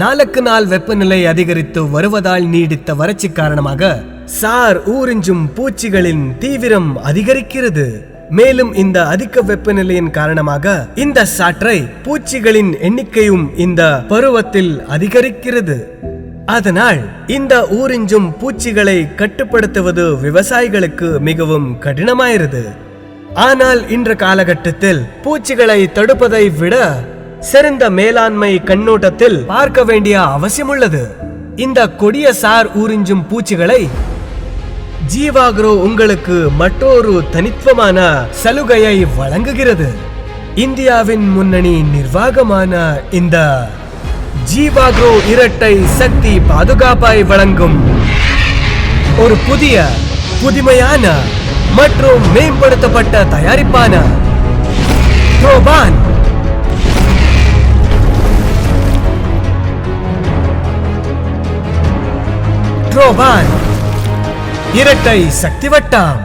நாளுக்கு நாள் வெப்பநிலை அதிகரித்து வருவதால் நீடித்த வறட்சி காரணமாக சார் ஊரிஞ்சும் பூச்சிகளின் தீவிரம் அதிகரிக்கிறது. மேலும் இந்த அதிக வெப்பநிலையின் காரணமாக இந்த சாற்றை பூச்சிகளின் எண்ணிக்கையும் இந்த பருவத்தில் அதிகரிக்கிறது. அதனால் இந்த ஊரிஞ்சும் பூச்சிகளை கட்டுப்படுத்துவது விவசாயிகளுக்கு மிகவும் கடினமாயிருது. ஆனால் இன்ற காலகட்டத்தில் பூச்சிகளை தடுப்பதை விட சிறந்த மேலாண்மை கண்ணோட்டத்தில் பார்க்க வேண்டிய அவசியம் உள்ளது இந்த கொடிய சார் ஊரிஞ்சும் பூச்சிகளை ஜீவாக்ரோ உங்களுக்கு மற்றொரு தனித்துவமான சலுகையை வழங்குகிறது. இந்தியாவின் முன்னணி நிர்வாகமான இந்த ஜீவாக்ரோ இரட்டை சக்தி பாதுகாப்பாய் வழங்கும் ஒரு புதிய புதுமையான மற்றும் மேம்படுத்தப்பட்ட தயாரிப்பான ரோபான். ட்ரோபான் இரட்டை சக்தி வட்டம்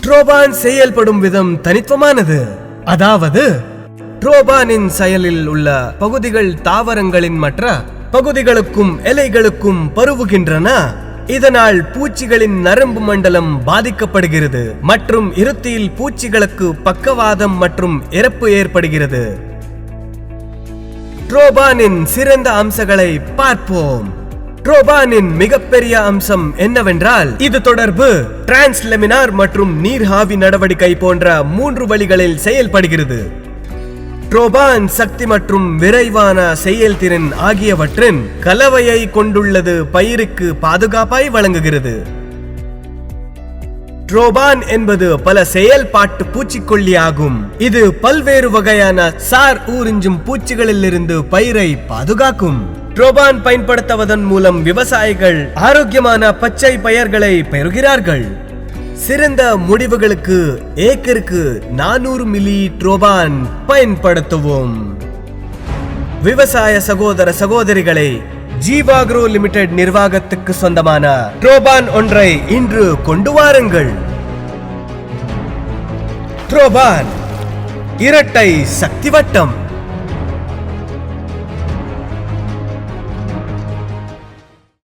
ட்ரோபான் செயல்படும் விதம் தனித்துவமானது. அதாவது ட்ரோபானின் செயலில் உள்ள பகுதிகள் தாவரங்களின் மற்ற பகுதிகளுக்கும் இலைகளுக்கும் பருவுகின்றன. இதனால் பூச்சிகளின் நரம்பு மண்டலம் பாதிக்கப்படுகிறது. மற்றும் இருத்தியில் பூச்சிகளுக்கு பக்கவாதம் மற்றும் இறப்பு ஏற்படுகிறது. ட்ரோபானின் சிறந்த அம்சங்களை பார்ப்போம். ட்ரோபானின் மிகப்பெரிய அம்சம் என்னவென்றால் இது தொடர்பு டிரான்ஸ்லெமினார் மற்றும் நீர்ஹாவி நடவடிக்கை போன்ற மூன்று வழிகளில் செயல்படுகிறது. ட்ரோபான் சக்தி மற்றும் விரைவான செயல்திறன் ஆகியவற்றின் கலவையை கொண்டுள்ளது பயிருக்கு பாதுகாப்பாய் வழங்குகிறது. ட்ரோபான் என்பது பல செயல்பாட்டு பூச்சிக்கொல்லி ஆகும் இது பல்வேறு வகையான சார் ஊறிஞ்சும் பூச்சிகளிலிருந்து பயிரை பாதுகாக்கும். ட்ரோபான் பயன்படுத்துவதன் மூலம் விவசாயிகள் ஆரோக்கியமான பச்சை பயிர்களை பெறுகிறார்கள். சிறந்த முடிவுகளுக்கு ஏக்கருக்கு நானூறு மில்லி ட்ரோபான் பயன்படுத்துவோம். விவசாய சகோதர சகோதரிகளை ஜீவாக்ரோ லிமிடெட் நிர்வாகத்துக்கு சொந்தமான ட்ரோபான் ஒன்றை இன்று கொண்டு வாருங்கள். ட்ரோபான் இரட்டை சக்தி வட்டம்